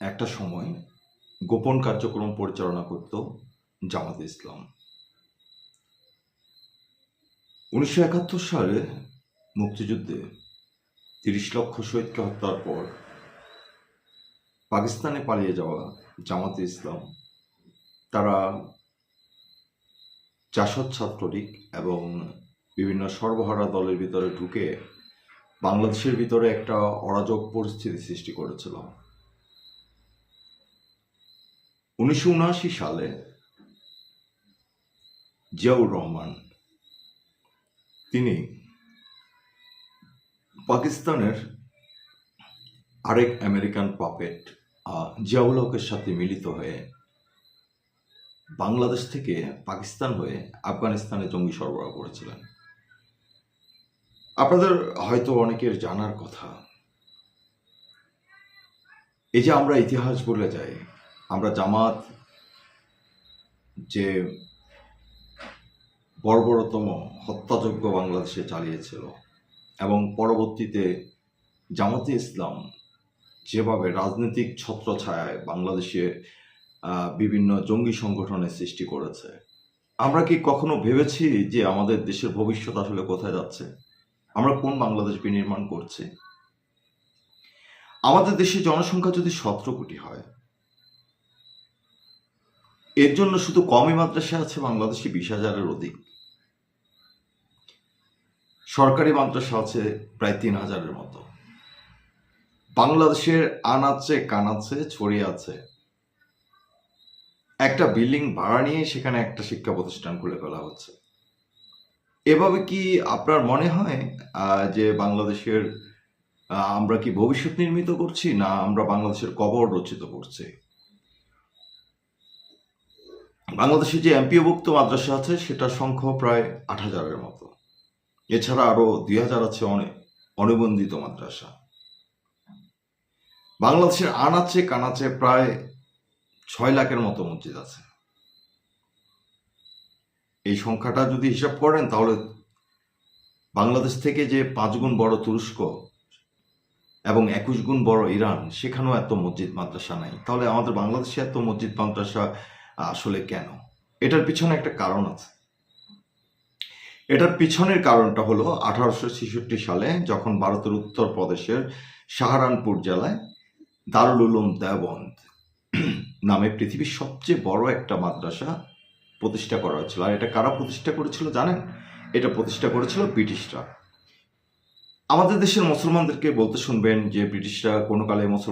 একটা সময় গোপন কার্যক্রম পরিচালনা করত জামাতে ইসলাম। উনিশশো একাত্তর সালে মুক্তিযুদ্ধে তিরিশ লক্ষ শহীদকে হত্যার পর পাকিস্তানে পালিয়ে যাওয়া জামাতে ইসলাম, তারা জাসদ ছাত্রলীগ এবং বিভিন্ন সর্বহারা দলের ভিতরে ঢুকে বাংলাদেশের ভিতরে একটা অরাজক পরিস্থিতি সৃষ্টি করেছিল। উনিশশো উনআশি সালে জিয়াউর রহমান, তিনি পাকিস্তানের আরেক আমেরিকান পাপেট জিয়াউল হকের সাথে মিলিত হয়ে বাংলাদেশ থেকে পাকিস্তান হয়ে আফগানিস্তানে জঙ্গি সরবরাহ করেছিলেন। আপনাদের হয়তো অনেকের জানার কথা, এই যে আমরা ইতিহাস বলে যাই আমরা জামাত যে বর্বরতম হত্যাযজ্ঞ বাংলাদেশে চালিয়েছিল এবং পরবর্তীতে জামাতে ইসলাম যেভাবে রাজনৈতিক ছত্রছায়ায় বাংলাদেশে বিভিন্ন জঙ্গি সংগঠনের সৃষ্টি করেছে, আমরা কি কখনো ভেবেছি যে আমাদের দেশের ভবিষ্যৎ আসলে কোথায় যাচ্ছে? আমরা কোন বাংলাদেশ বিনির্মাণ করছি? আমাদের দেশের জনসংখ্যা যদি সতেরো কোটি হয় এর জন্য শুধু কমই মাদ্রাসা আছে, বাংলাদেশে বিশ হাজারের অধিক। সরকারি মাদ্রাসা আছে প্রায় তিন হাজারের মতো। বাংলাদেশের আনাচে কানাচে ছড়িয়ে আছে একটা বিল্ডিং ভাড়া নিয়ে সেখানে একটা শিক্ষা প্রতিষ্ঠান খুলে ফেলা হচ্ছে। এভাবে কি আপনার মনে হয় যে বাংলাদেশের আমরা কি ভবিষ্যৎ নির্মিত করছি, না আমরা বাংলাদেশের কবর রচিত করছি? বাংলাদেশে যে এমপিওভুক্ত মাদ্রাসা আছে, সেটার সংখ্যা প্রায় আট হাজারের মতো। এছাড়া আরও দুই হাজার আছে অনে- অনুবন্ধিত মাদ্রাসা। বাংলাদেশের আনাচে কানাচে প্রায় ছয় লাখের মতো মসজিদ আছে। এই সংখ্যাটা যদি হিসাব করেন, তাহলে বাংলাদেশ থেকে যে পাঁচ গুণ বড় তুরস্ক এবং একুশ গুণ বড় ইরান, সেখানেও এত মসজিদ, মাদ্রাসা নাই। তাহলে আমাদের বাংলাদেশে এত মসজিদ, মাদ্রাসা আসলে কেন? এটার পিছনে একটা কারণ আছে। এটার পিছনের কারণটা হলো আঠারোশো ছেষট্টি সালে যখন ভারতের উত্তর প্রদেশের সাহারানপুর জেলায় দারুল উলুম দেওবন্দ নামে পৃথিবীর সবচেয়ে বড় একটা মাদ্রাসা প্রতিষ্ঠা করা হয়েছিল। আর এটা কারা প্রতিষ্ঠা করেছিল জানেন? এটা প্রতিষ্ঠা করেছিল ব্রিটিশরা। আমাদের দেশের মুসলমানদেরকে বলতে শুনবেন যে ব্রিটিশরা কোনো কালে মুসলমান